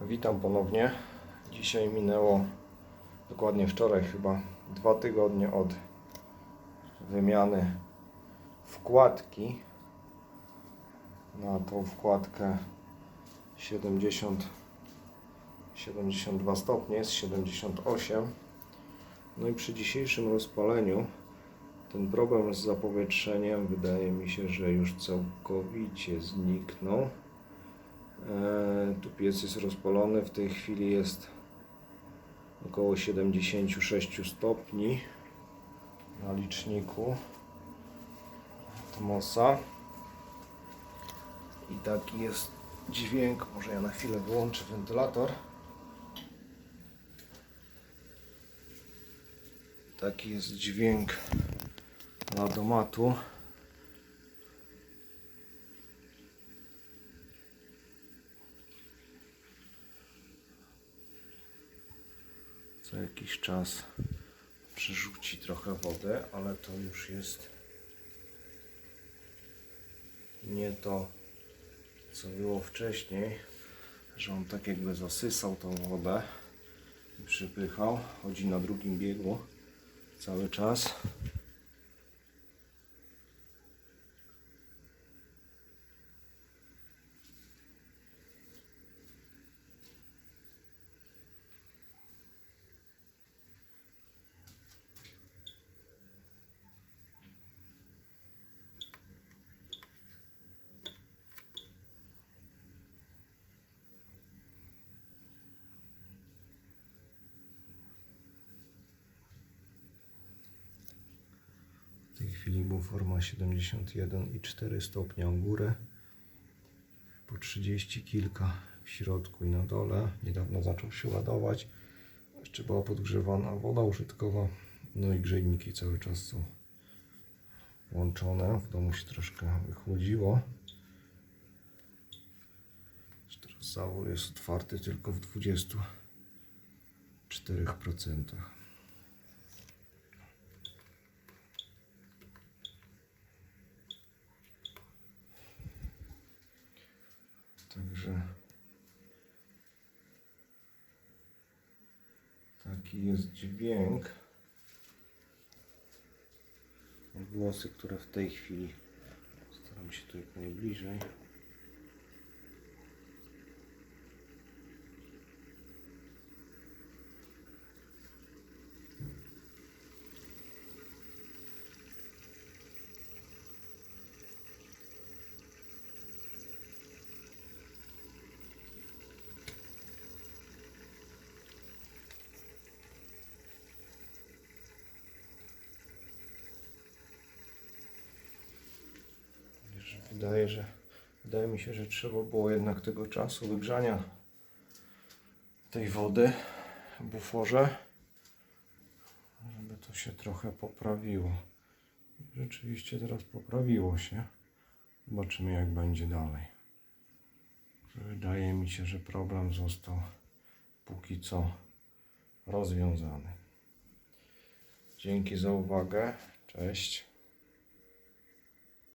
Witam ponownie. Dzisiaj minęło dokładnie wczoraj chyba dwa tygodnie od wymiany wkładki na tą wkładkę 70 72 stopnie jest 78 no i przy dzisiejszym rozpaleniu ten problem z zapowietrzeniem wydaje mi się, że już całkowicie zniknął Tu piec jest rozpalony, w tej chwili jest około 76 stopni na liczniku Atmosa. I taki jest dźwięk. Może ja na chwilę wyłączę wentylator. Taki jest dźwięk ladomatu. Co jakiś czas przerzuci trochę wodę, ale to już jest nie to, co było wcześniej, że on tak jakby zasysał tą wodę i przypychał. Chodzi na drugim biegu cały czas. W tej chwili był forma 71,4 stopnia u góry. Po 30 kilka w środku i na dole. Niedawno zaczął się ładować. Jeszcze była podgrzewana woda użytkowa. No i grzejniki cały czas są włączone. W domu się troszkę wychłodziło. Teraz zawór jest otwarty tylko w 24%. Także taki jest dźwięk. Odgłosy, które w tej chwili staram się tu jak najbliżej. Że Wydaje, że wydaje mi się, że trzeba było jednak tego czasu wygrzania tej wody w buforze, żeby to się trochę poprawiło. Rzeczywiście teraz poprawiło się. Zobaczymy jak będzie dalej. Wydaje mi się, że problem został póki co rozwiązany. Dzięki za uwagę. Cześć.